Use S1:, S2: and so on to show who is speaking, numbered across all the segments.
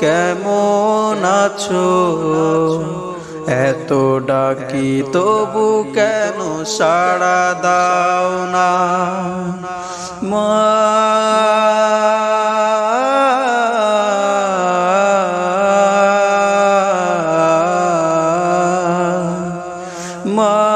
S1: কেমন আছো? এত ডাকি তবু কেন সাড়া দাও না? মা মা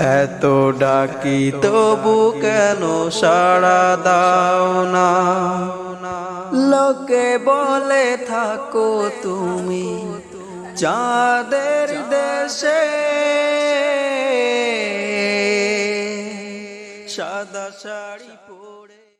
S1: এত ডাকি তবু কেন সাড়া দাও না? লোকে বলে, থাকো তুমি চাঁদের দেশে। সাদা শাড়ি